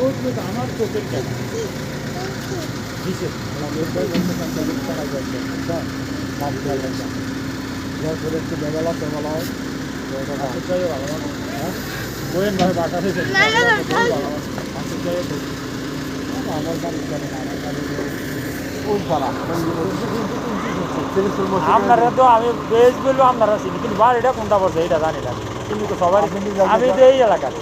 আমার চোখের কেন একটু হয় তো ভাই বাটা আমার বাড়ি চলে না আমার বাড়ি আপনারা তো আমি বেশ বলব আপনারা চিনি কিন্তু বাড়িটা কোনটা পড়ছে এটা জানি না। কিন্তু সবাই আমি তো এই এলাকার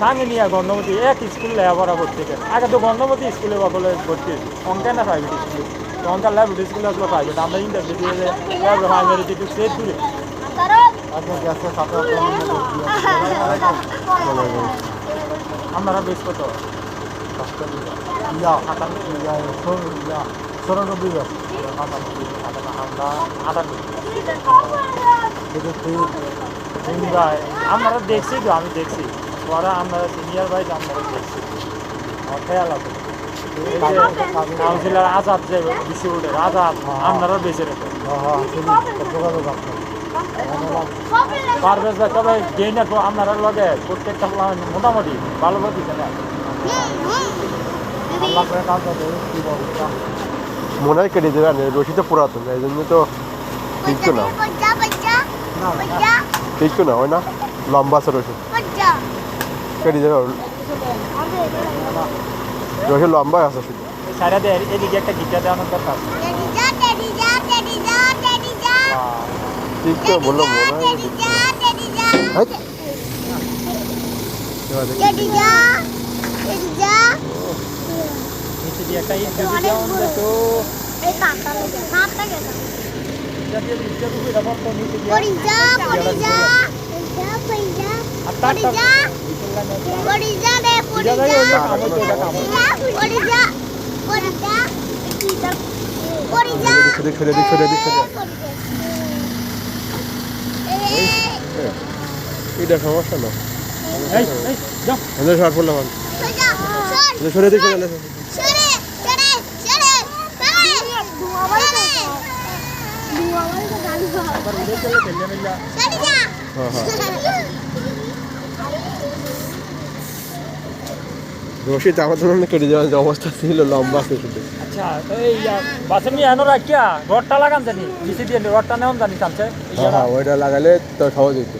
সাঙ্গে নিয়ে গন্ধমতি এক স্কুল লেখাপড়া করতে আগে তো গন্ধমতি স্কুলে বা কলেজ ভর্তি হয়েছি। অঙ্কায় না প্রাইভেট স্কুলে অঙ্কার ল্যাবরেটরি স্কুলে আসলে প্রাইভেট আমরা ইন্টারভিউ দিয়ে প্রাইমারি দিকে সে দূরে আপনার বেশ কত? চৌরানব্বই আমরা দেখছি তো আমি দেখছি। ওরা আমরা সিনিয়র ভাই আমরা খেয়াল আছে। কাউন্সিলর আজাদ যে বিশ্ববোর্ডের আজাদ আপনারা বেঁচে রেখে হ্যাঁ হ্যাঁ যোগাযোগ পারভেজ ভাই তবে আপনারা লগে প্রত্যেকটা মোটামুটি ভালো করে দিচ্ছে না আল্লাহ করে কাজ হবে কি বলব মনে হয় কেটে দেবে না রশিটা পুরাতন এই জন্য তো ঠিক না। ঠিক না হয় না? লম্বা আছে রশি কেটে দেবে রশি লম্বা আছে শুধু। এদিকে একটা গিটার দেওয়ানোর দরকার ঠিক তো বলল মনে হয় একটা আর সরে সরে সরে দিক, সরে দিক। এটা সমস্যা না। এই এই যাও। আমাদের শর্ট পড়লাম সরে সরে ফেলে মিলা হ্যাঁ হ্যাঁ। রশি তো আমাদের মনে কেটে যাওয়ার অবস্থা ছিল লম্বা আছে শুধু আচ্ছা তো এই বাসে নিয়ে এনো রাখিয়া রডটা লাগান জানি নিচে দিয়ে রডটা নেওয়ান জানি চামচে হ্যাঁ হ্যাঁ ওইটা লাগালে তো সহজ হইতো।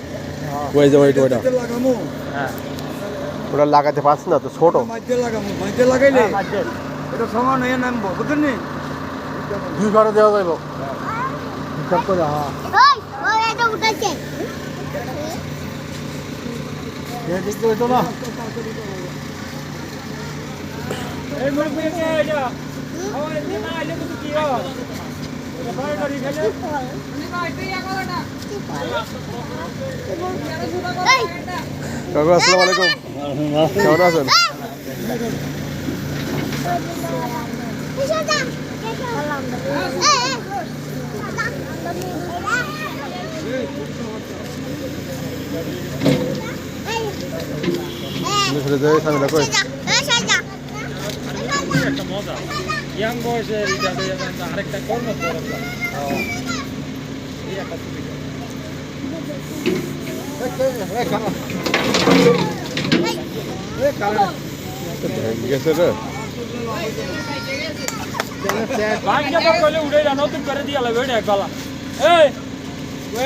ওই যে ওইটা ওইটা। লাগামো। হ্যাঁ। ওটা লাগাতে পারছি না তো ছোট। মাঝে লাগামো মাঝে লাগাইলে হ্যাঁ, এটা সমান হয়ে নামবো বুঝলেন নি? দুই ঘরে দেওয়া যাইব। হিসাব করে হ্যাঁ। না আইলে কিন্তু কি হয়? এটা ভয় করি ফেলে। কাকু আসসালামু আলাইকুম। কেমন আছেন? সামনে কই একটা মজা। ইয়াং বয়সের একটা আরেকটা কর্ম দরকার এই একটা নতুন করে দিয়া লাগবে এটা গলা। এই,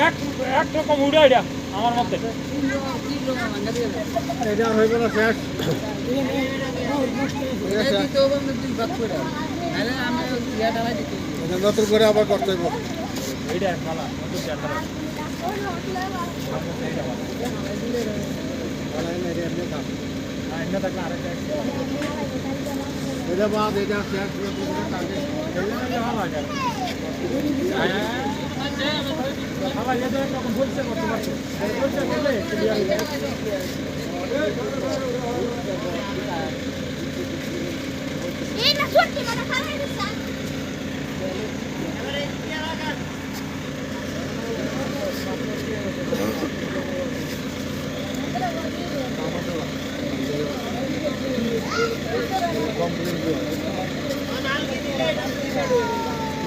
এক এক রকম উড়ে এটা আমার মতে। এটা হইব না, শেষ। নতুন করে আবার করতে আরেকটা এটা বাদ এটা শেষ খাবার ইয়ে বলছে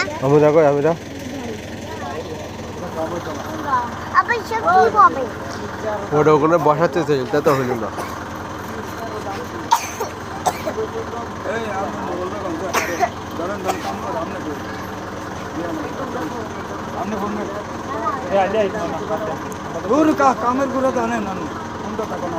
আমি তুই একটা কর। এক টিকা ফালাই দে, এটার একটা আরেকটা খা, ফালাই দে। আমরা কই আমরা কই আমরা আবার সে কি হবে ওটা ওখানে বসাতে চাই তা তো হইল না কামেরগুলো জানেন আমি কোনটা তখন